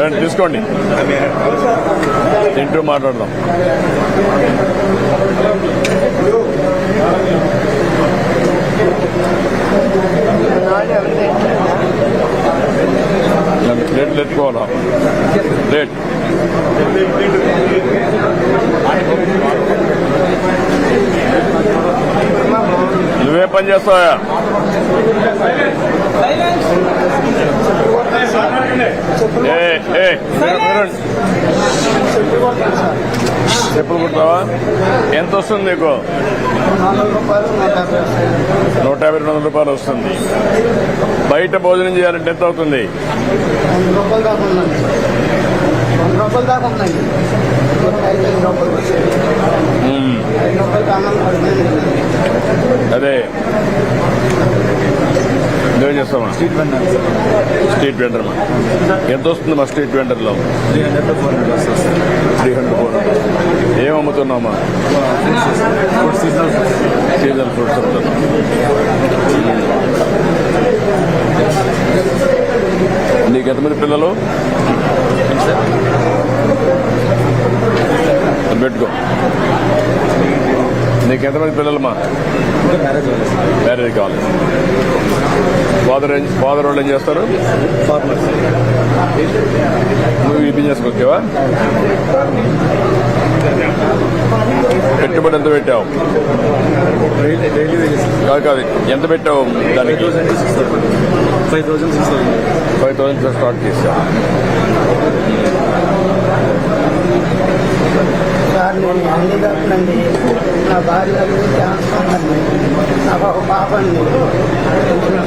రండి తీసుకోండి. తింటూ మాట్లాడదాం. ప్లేట్లు ఎత్తుకోవాలా? ప్లేట్. నువ్వే పని చేస్తావా? చెప్పులు కుడతావా ఎంత వస్తుంది నీకు? నూట యాభై రెండు వందల రూపాయలు వస్తుంది. బయట భోజనం చేయాలంటే ఎంత అవుతుంది? అదే. నువ్వేం చేస్తావా? స్ట్రీట్ వెండర్ స్ట్రీట్ వెండర్ మా. ఎంత వస్తుంది మా street వెండర్లో three hundred to four hundred వస్తుంది. త్రీ హండ్రెడ్ ఫోర్ ఏం అమ్ముతున్నామా సీజనల్ సీజన్ ఫ్రూట్స్ అమ్ముతున్నాం. నీకు ఎంతమంది పిల్లలు? పెట్టుకో. నీకు ఎంతమంది పిల్లలమ్మా? మ్యారేజ్ కావాలి. ఫాదర్ ఏం ఫాదర్ వాళ్ళు ఏం చేస్తారు? నువ్వు ఈ బిజినెస్కి వచ్చావా? పెట్టుబడి ఎంత పెట్టావు? కాదు కాదు. ఎంత పెట్టావు దానికి? Five thousand five thousand start చేసావు సార్ నేను హ్యాండిక్యాప్ట్ అండి నా భార్య క్యాన్సర్ అండి నాకు ఒక పాప అండి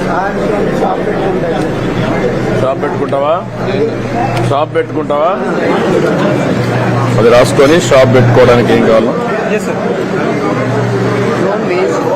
సార్ షాప్ పెట్టుకుంటాను షాప్ పెట్టుకుంటావా? షాప్ పెట్టుకుంటావా? అది రాసుకొని షాప్ పెట్టుకోవడానికి ఏం కావాలి?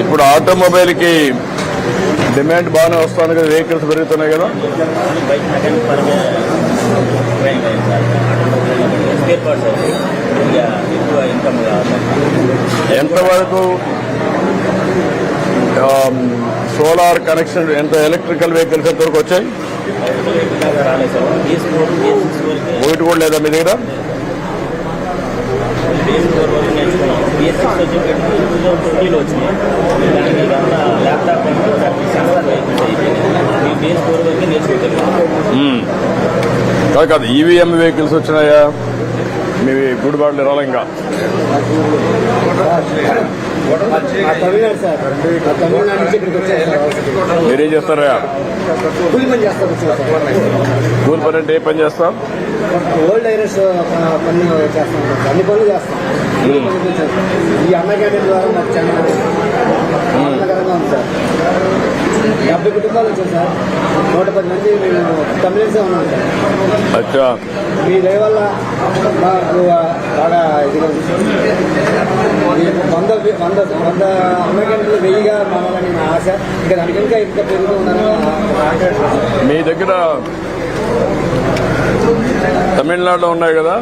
ఇప్పుడు ఆటోమొబైల్కి డిమాండ్ బాగానే వస్తాను కదా వెహికల్స్ పెరుగుతున్నాయి కదా? ఎంతవరకు సోలార్ కనెక్షన్ ఎంత ఎలక్ట్రికల్ వెహికల్స్ ఎంతవరకు వచ్చాయి ఒకటి కూడా లేదా మీ దగ్గర? కాదు కాదు ఈవీఎం వెహికల్స్ వచ్చినాయా? మీ గుడిబాట్లు రాలే ఇంకా. తమిళనాడు సార్ ఆ తమిళనాడు నుంచి ఇక్కడికి వచ్చాను సార్ మీరేం చేస్తారా కూలి పని కూలి అంటే ఏ పని చేస్తాం? ఓల్డ్ ఐరస్ పని చేస్తాం. అన్ని పనులు చేస్తాం. కూలి పనులు చేస్తాం. ఈ అన్న క్యాంటీన్ ద్వారా మాకు చాలా ఆనందకరంగా ఉంది సార్. డెబ్బై కుటుంబాలు వచ్చాయి సార్ నూట పది మంది మేము తమిళన్సే ఉన్నాం సార్ మీ దయ వల్ల మాకు బాగా ఇదిగా. ఈ వంద వంద వంద అమెరికన్లు వెయ్యిగా మారాలని నా ఆశ ఇంకా దానికి ఇంకా పెరుగుతూ. మీ దగ్గర తమిళనాడులో ఉన్నాయి కదా?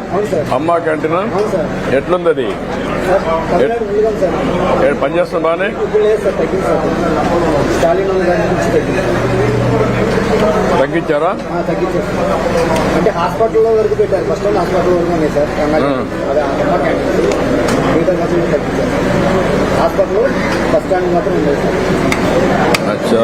అమ్మా క్యాంటీన్. ఎట్లుంది అది సార్ తమిళనాడు ముందుగా ఉంది సార్ ఏ పని చేస్తుంది బాగానే తగ్గించారా? ఆ, తగ్గించారు సార్. అంటే హాస్పిటల్లో వరకు పెట్టారు. ఫస్ట్ టైం హాస్పిటల్ వరకు ఉన్నాయి సార్. కర్ణాటక ఆ. అదే అమ్మ క్యాంటీన్. మిగతా మాత్రం తగ్గించారు హాస్పిటల్ బస్ స్టాండ్ మాత్రం ఉంది సార్. అచ్చా.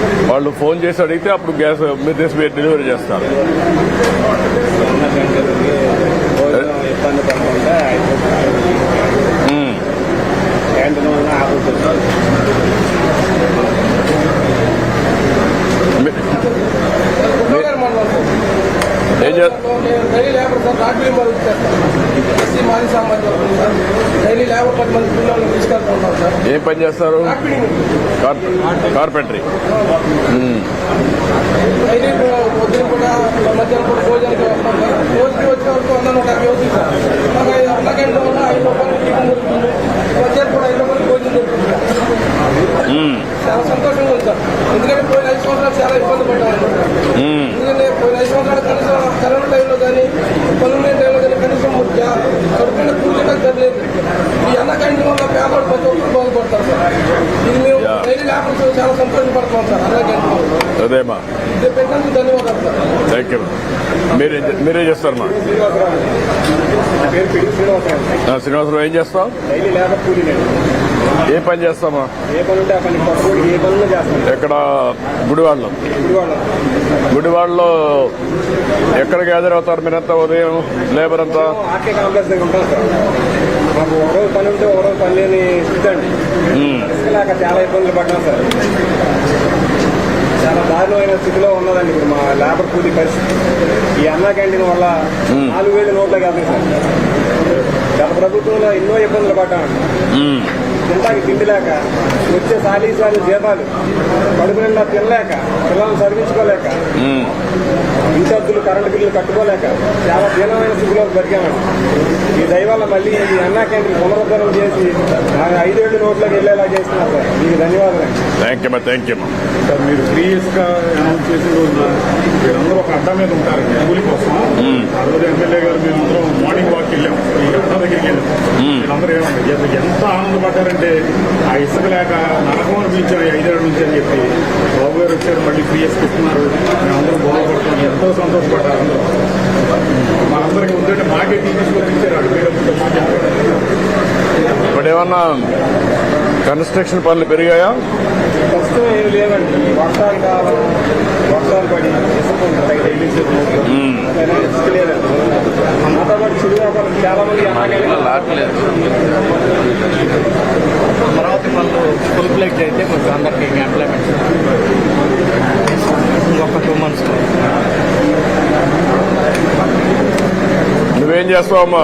వాళ్ళు ఫోన్ చేసి అడిగితే అప్పుడు గ్యాస్ మీరు తీసి మీరు డెలివరీ చేస్తారు. ఇబ్బంది పడకుండా మ్మ్. క్యాంటీన్ వల్ల ఆపేసి మీ- ఏం చేస్తారు డైలీ లేబర్ సార్ రాత్రి మరి ఎస్సీ మాజీ సామాజిక సార్ డైలీ లేబర్ పది మంది పిల్లలు తీసుకెళ్తూ ఉంటాం సార్ ఏం పని చేస్తారు? రాపిడింగ్ కార్పె- కార్పెంటరీ డైలీ పొద్దున కూడా మధ్యాహ్నం కూడా భోజనానికి వస్తాం సార్ రోజుకి వచ్చే వరకు వంద నూట యాభై అవుతుంది సార్ మాకు ఐదు వందల గంటల వల్ల ఐదు రూపాయలు టిఫిన్ దొరుకుతుంది మధ్యాహ్నం కూడా ఐదు రూపాయలు భోజనం దొరుకుతుంది సార్. మ్మ్. చాలా సంతోషంగా ఉంది సార్ ఎందుకంటే పోయిన ఐదు సంవత్సరాలు చాలా ఇబ్బంది పడ్డాము మ్మ్. ఎందుకంటే పోయిన ఐదు సంవత్సరాలు కనీసం కరోనా టైంలో కానీ పనులు టైంలో కానీ కనీసం కడుపున పూర్తిగా జరగలేదు ఈ అన్న క్యాంటీన్ వల్ల పేపర్ ప్రతి ఒక్కరు బాగుపడతారు సార్ ఇది మేము Yeah. డైలీ లేకపోతే చాలా సంతోషపడుతున్నాం సార్ అన్న క్యాంటీన్ అదేమా ఇది పెట్టినందుకు ధన్యవాదాలు సార్ థ్యాంక్ యూ మీరే మీరే చేస్తారమ్మా నా పేరు పిడి శ్రీనివాసరావు ఆ, శ్రీనివాసరావు ఏం చేస్తావు డైలీ లేబర్ కూలీ నేను ఏ పని చేస్తామా? ఏ పని ఉంటే ఆ పని పక్కూడి ఏ పనులు చేస్తాను ఎక్కడ? గుడివాడలో. గుడివాడలో. ఎక్కడ గ్యాదర్ అవుతారు? మీరంతా ఉదయం లేబర్ అంతా? ఆర్కే కాంప్లెక్స్ దగ్గర ఉంటాం సార్. మాకు పని ఉంటే పని లేని చాలా ఇబ్బందులు పడ్డాం సార్. చాలా దారుణమైన స్థితిలో ఉన్నదండి ఇప్పుడు మా లేబర్ కూలీ పరిస్థితి. ఈ అన్న క్యాంటీన్ వల్ల నాలుగు వేలు నోట్లోకి వెళ్తాయి సార్. ప్రభుత్వంలో ఎన్నో ఇబ్బందులు పడ్డామండి. తింటాకి తిండి లేక వచ్చే సాలీసాలు జీతాలు కడుపు నిండా తినలేక పిల్లల్ని చదివించుకోలేక. ఇన్ఛార్జీలు కరెంటు బిల్లులు కట్టుకోలేక చాలా దీనమైన స్థితిలో బతికామండి ఈ దయవల్ల మళ్ళీ ఈ అన్నా క్యాంటీన్ పునరుద్ధరణ చేసి ఐదేళ్ళు నోట్లోకి వెళ్ళేలా చేస్తున్నారు సార్. మీకు ధన్యవాదాలు. Thank you thank you sir మీరు త్రీ ఇయర్స్గా అనౌన్స్ చేసిన రోజు మీరందరూ ఒక అడ్డా మీద ఉంటారు. కూలి కోసం ఆ రోజు ఎమ్మెల్యే గారు మేమందరం మార్నింగ్ వాక్ వెళ్ళాం ఈ అడ్డా దగ్గరికి వెళ్ళాం ఎంత- ఆనందపడ్డారంటే ఆ ఇసుక లేక నరకం అనిపించారు ఐదేళ్ళ నుంచి అని చెప్పి బాబు గారు వచ్చారు మళ్ళీ ఇయర్స్ ఇస్తున్నారు మేమందరం బాగుపడుతున్నాం. ఎంతో సంతోషపడ్డారు. అందరూ మనందరికీ ఉందంటే మాకే ఇచ్చారు పేరు మాకే ఇప్పుడు ఏమన్నా కన్స్ట్రక్షన్ పనులు పెరిగాయా? ప్రస్తుతం ఏమి లేవండి ఈ వర్షాలు కాలం వర్షాలు పడి లేదండి వ్యాపారం చాలా మంది అమరావతి పనులు ఫుల్ ప్లేట్ అయితే కొంచెం అందరికి ఎంప్లాయ్మెంట్ ఇంకొక టూ మంత్స్ నువ్వేం చేస్తావమ్మా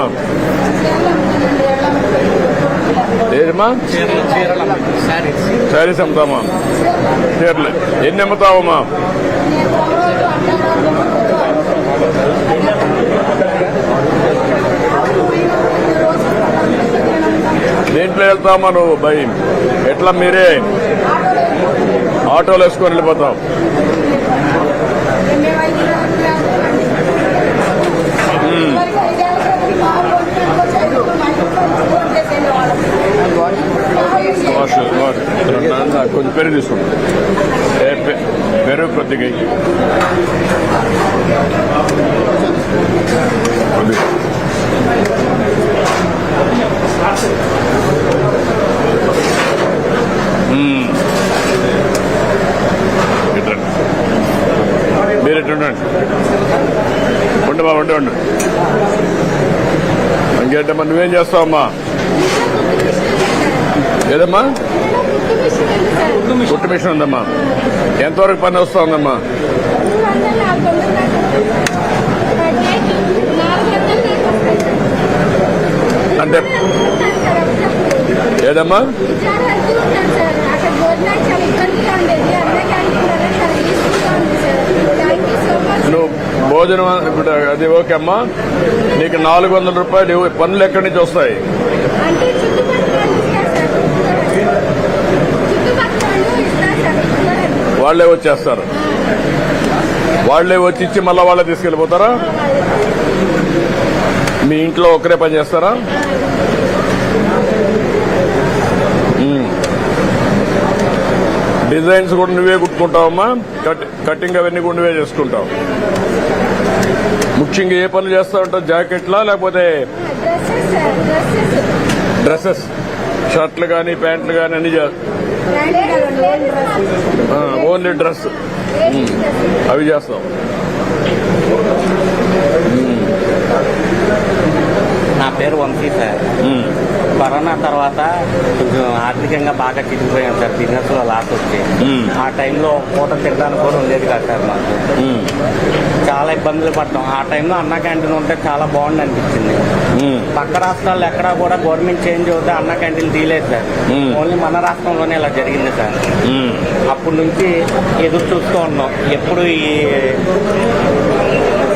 ఏదమ్మా? శారీస్ అమ్ముతామా? చీరలు. ఎన్ని అమ్ముతావమ్మా? దేంట్లో వెళ్తావమ్మా ఎట్లా మీరే? ఆటోలు వేసుకొని వెళ్ళిపోతాం. కొంచెం పెరుగు తీసుకుంటాం పెరుగు కొద్దిగా కొద్దిగా. నువ్వేం చేస్తావమ్మా ఏదమ్మా? కుట్టు మిషన్ ఉందమ్మా. ఎంతవరకు పని వస్తుందమ్మా అంటే ఏదమ్మా అక్కడ భోజనాలు చాలా ఇబ్బందిగా ఉండేది అన్న క్యాంటీన్ వల్ల చాలా యూస్ఫుల్గా ఉంది sir thank you so much నువ్వు భోజనం ఇప్పుడు అది ఓకే అమ్మా. నీకు నాలుగు వందల రూపాయలు. పనులు ఎక్కడి నుంచి వస్తాయి. వాళ్ళే వచ్చేస్తారు. వాళ్ళే వచ్చి ఇచ్చి మళ్ళీ వాళ్ళే తీసుకెళ్ళిపోతారా? మీ ఇంట్లో ఒకరే పని చేస్తారా. డిజైన్స్ కూడా నువ్వే కుట్టుకుంటావమ్మా. కట్ కటింగ్ అవన్నీ కూడా నువ్వే చేసుకుంటావు. ముఖ్యంగా ఏ పనులు చేస్తా ఉంటావు జాకెట్లా లేకపోతే డ్రెస్సెస్? డ్రెస్సెస్ షర్ట్లు కానీ ప్యాంట్లు కానీ అన్ని చేస్తాం ఓన్లీ డ్రెస్. అవి చేస్తాం. నా పేరు వంశీ సార్. కరోనా తర్వాత కొంచెం ఆర్థికంగా బాగా చిరిగిపోయాం సార్ బిజినెస్లో లాస్ వచ్చి. ఆ టైంలో పూట తినడానికి కూడా ఉండేది కాదు సార్ మాకు. చాలా ఇబ్బందులు పడ్డాం ఆ టైంలో అన్న క్యాంటీన్ ఉంటే చాలా బాగుంది అనిపించింది. పక్క రాష్ట్రాల్లో ఎక్కడా కూడా గవర్నమెంట్ చేంజ్ అవుతే అన్న క్యాంటీన్ తీయలేదు సార్. ఓన్లీ మన రాష్ట్రంలోనే ఇలా జరిగింది సార్. అప్పటి నుంచి ఎదురు చూస్తూ ఉన్నాం ఎప్పుడు ఈ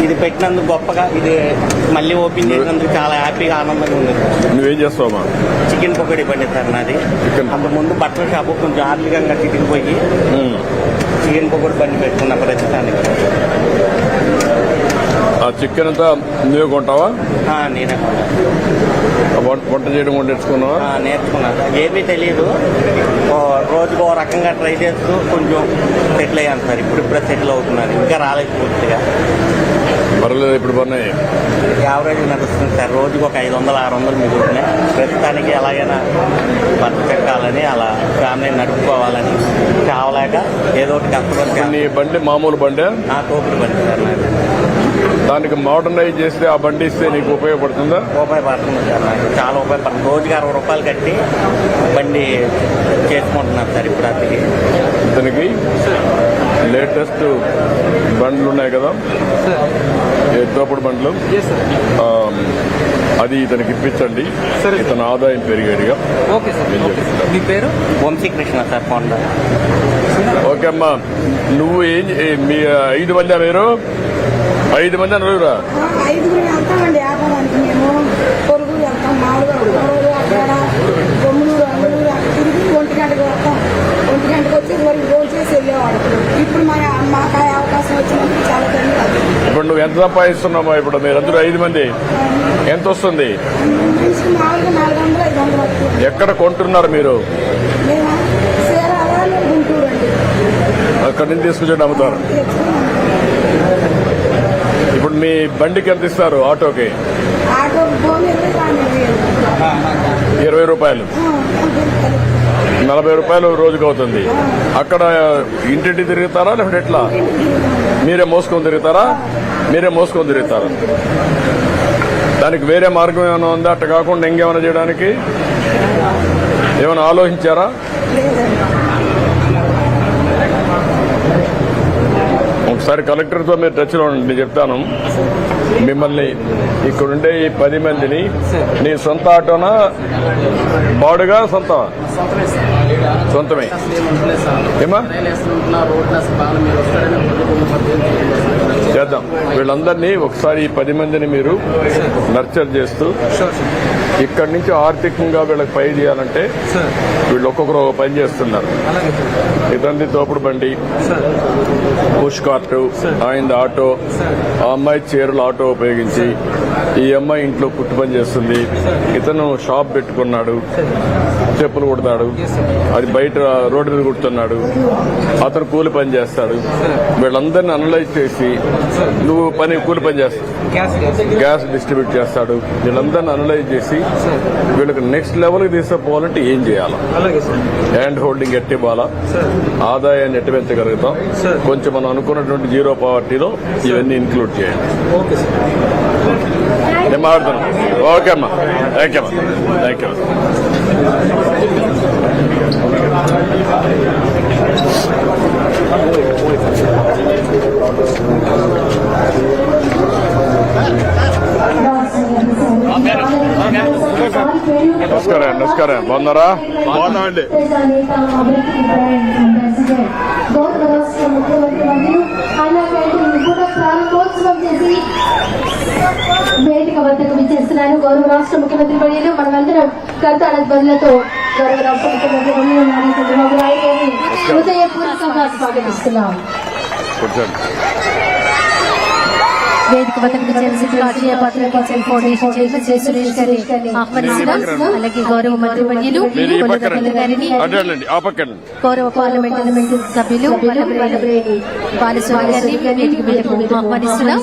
ఇది పెట్టినందుకు గొప్పగా ఇది మళ్ళీ ఓపెన్ చేసినందుకు చాలా హ్యాపీగా ఆనందంగా ఉంది నువ్వేం చేస్తావమ్మా చికెన్ పకోడీ బండి సార్ నాది చికెన్. అంత ముందు బట్టల షాపు కొంచెం ఆర్థికంగా చితికిపోయి ఉమ్. చికెన్ పకోడీ బండి పెట్టుకున్న ప్రస్తుతానికి చికెన్ అంతా నువ్వే కొంటావా? నేనే వంట వంట చేయడం కూడా నేర్చుకున్నావా? ఆ, నేర్చుకున్నాను ఏమీ తెలియదు రోజుకు ఓ రకంగా ట్రై చేస్తూ కొంచెం సెటిల్ అయ్యాను సార్. ఇప్పుడు ఇప్పుడే సెటిల్ అవుతున్నాను. ఇంకా రాలేదు పూర్తిగా. పర్లేదు ఇప్పుడు పన్నాయి యావరేజ్ నడుస్తుంది సార్. రోజుకు ఒక ఐదు వందలు ఆరు వందలు మిగులుతున్నాయి. ప్రస్తుతానికి ఎలాగైనా బతు పెట్టాలని అలా ఫ్యామిలీని నడుపుకోవాలని కావలేక ఏదో ఒకటి కష్టపడి నీ బండి మామూలు బండి? నా తోపుడు బండి సార్ నాకు దానికి మోడర్నైజ్ చేస్తే ఆ బండి ఇస్తే నీకు ఉపయోగపడుతుందా? ఉపయోగపడుతుంది సార్. నాకు చాలా ఉపయోగపడుతుంది రోజుకి అరవై రూపాయలు కట్టి బండి చేసుకుంటున్నాను సార్ ఇప్పుడు అది ఇతనికి లేటెస్ట్ బండ్లు ఉన్నాయి కదా? ఏ తోపుడు బండ్లు? ఆ, అది ఇతనికి ఇప్పించండి. ఇతని ఆదాయం పెరిగాడుగా ఓకే సార్ నేను చెప్తాను. మీ పేరు? వంశీకృష్ణ సార్ ఓకే అమ్మా. నువ్వు ఏం మీ ఐదు మంది మీరు ఐదు మంది నలుగురా ఐదుగురు వెళ్తామండి వ్యాపారానికి మేము. పొరుగురు వెళ్తాం మామూలుగా పొరుగురు అక్కడ బొమ్మలూరు అంగుళూరు అక్కడ తిరిగి ఒంటి గంటకు వస్తాం ఒంటి గంటకు వచ్చి వరకు రోజు చేసి వెళ్ళేవాడు. ఇప్పుడు మా మాకు ఆ అవకాశం వచ్చినందుకు చాలా ధన్యవాదాలు. ఇప్పుడు నువ్వు ఎంత సంపాదిస్తున్నామో ఇప్పుడు మీరందరూ ఐదు మంది. ఎంత వస్తుంది? మనిషికి మామూలుగా నాలుగు వందలు ఐదు వందలు వస్తుంది. ఎక్కడ కొంటున్నారు మీరు? గుంటూరు అండి. అక్కడి నుంచి తీసుకొచ్చి అమ్ముతారు ఇప్పుడు మీ బండికి ఎంత ఇస్తారు ఆటోకి? ఇరవై రూపాయలు. నలభై రూపాయలు రోజుకి అవుతుంది. అక్కడ ఇంటింటి తిరుగుతారా లేకపోతే ఎట్లా? మీరే మోసుకొని తిరుగుతారా? మీరే మోసుకొని తిరుగుతారా? దానికి వేరే మార్గం ఏమైనా ఉందా? అట్ట కాకుండా ఇంకేమైనా చేయడానికి? ఏమైనా ఆలోచించారా? ఒకసారి కలెక్టర్తో మీరు టచ్లో ఉండండి నేను చెప్తాను. మిమ్మల్ని ఇక్కడుండే ఈ పది మందిని నీ సొంత ఆటోనా? బాడుగా సొంత సొంతమే. ఏమా చేద్దాం. వీళ్ళందరినీ ఒకసారి ఈ పది మందిని మీరు నర్చర్ చేస్తూ ఇక్కడి నుంచి ఆర్థికంగా వీళ్ళకి పై చేయాలంటే వీళ్ళు ఒక్కొక్కరు ఒక పని చేస్తున్నారు. ఇదండి తోపుడు బండి. పుష్ కార్టు ఆయన ఆటో ఆ అమ్మాయి చీరలు ఆటో ఉపయోగించి ఈ అమ్మాయి ఇంట్లో కుట్టు పని చేస్తుంది. ఇతను షాప్ పెట్టుకున్నాడు. చెప్పులు కుడతాడు. అది బయట రోడ్డు మీద కుడుతున్నాడు అతను కూలి పని చేస్తాడు. వీళ్ళందరినీ అనలైజ్ చేసి నువ్వు పని కూలి పని చేస్తావు గ్యాస్ డిస్ట్రిబ్యూట్ చేస్తాడు. వీళ్ళందరినీ అనలైజ్ చేసి వీళ్ళకి నెక్స్ట్ లెవెల్కి తీసుకుపోవాలంటే ఏం చేయాలి? హ్యాండ్ హోల్డింగ్ ఎట్టి ఇవ్వాలా? ఆదాయాన్ని ఎట్టి పెంచగలుగుతాం? కొంచెం మనం అనుకున్నటువంటి జీరో పావర్టీలో ఇవన్నీ ఇంక్లూడ్ చేయండి. ఓకే సార్ నేను మాట్లాడుతున్నాను ఓకే అమ్మా థ్యాంక్ యూ అమ్మా థ్యాంక్ యూ నమస్కారం నమస్కారం బాగున్నారా బాగున్నామండి వద్దకు విచ్చేస్తున్నారు గౌరవ రాష్ట్ర ముఖ్యమంత్రి వర్యులు మనమందరం కర్తాడ ధ్వనులతో గౌరవ రాష్ట్ర ముఖ్యమంత్రి వర్యులు నారా చంద్రబాబు నాయుడు గారిని హృదయపూర్వకంగా స్వాగతిస్తున్నాం. వేదిక వద్దకు చేసిన కాజీయ పాత్ర ఫౌండేషన్ చైర్మన్ శ్రీ సురేష్ గారిని ఆహ్వానిస్తున్నాం. అలాగే గౌరవ మంత్రి వర్యులు గారిని గౌరవ పార్లమెంట్ సభ్యులు బాలస్వామి గారిని వేదిక ఆహ్వానిస్తున్నాం.